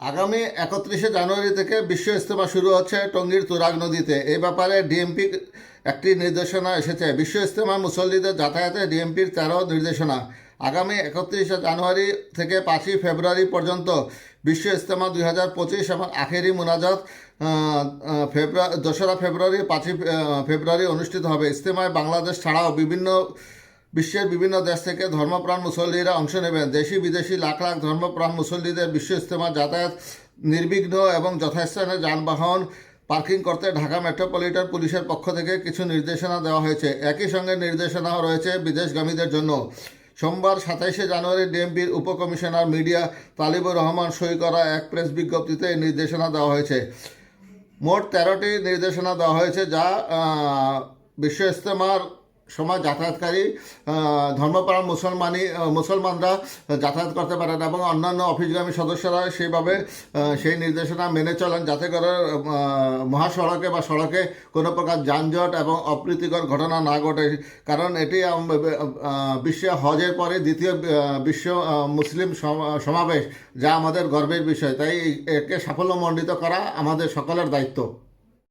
আগামী একত্রিশে জানুয়ারি থেকে বিশ্ব ইজতেমা শুরু হচ্ছে টঙ্গীর তুরাগ নদীতে। এই ব্যাপারে ডিএমপি একটি নির্দেশনা এসেছে। বিশ্ব ইজতেমা মুসল্লিদের যাতায়াতে ডিএমপির তেরো নির্দেশনা। আগামী একত্রিশে জানুয়ারি থেকে পাঁচই ফেব্রুয়ারি পর্যন্ত বিশ্ব ইজতেমা দুই হাজার পঁচিশ এবং আখেরি মোনাজাত ফেব্রুয়ারি দোসরা ফেব্রুয়ারি, পাঁচই ফেব্রুয়ারি অনুষ্ঠিত হবে। ইজতেমায় বাংলাদেশ ছাড়াও বিভিন্ন বিশ্বের বিভিন্ন দেশ থেকে ধর্মপ্রাণ মুসল্লিরা অংশ নেবেন। দেশি, বিদেশি লাখ লাখ ধর্মপ্রাণ মুসল্লিদের বিশ্ব ইজতেমা, যাতায়াত নির্বিঘ্ন এবং যথাস্থানে যানবাহন পার্কিং করতে ঢাকা মেট্রোপলিটন পুলিশের পক্ষ থেকে কিছু নির্দেশনা দেওয়া হয়েছে। একই সঙ্গে নির্দেশনাও রয়েছে বিদেশগামীদের জন্য। সোমবার সাতাইশে জানুয়ারি ডিএমপির উপকমিশনার মিডিয়া তালিবুর রহমান সই করা এক প্রেস বিজ্ঞপ্তিতে এই নির্দেশনা দেওয়া হয়েছে। মোট তেরোটি নির্দেশনা দেওয়া হয়েছে যা বিশ্ব ইজতেমার সময় যাতায়াতকারী আহ, ধর্মপ্রাণ মুসলমানি মুসলমানরা যাতায়াত করতে পারেন এবং অন্যান্য অফিসগামী সদস্যরা সেইভাবে সেই নির্দেশনা মেনে চলেন যাতে করে মহাসড়কে বা সড়কে কোনো প্রকার যানজট এবং অপ্রীতিকর ঘটনা না ঘটে। কারণ এটি বিশ্ব হজের পরে দ্বিতীয় বিশ্ব মুসলিম সম- সমাবেশ যা আমাদের গর্বের বিষয়। তাই একে সাফল্যমণ্ডিত করা আমাদের সকলের দায়িত্ব।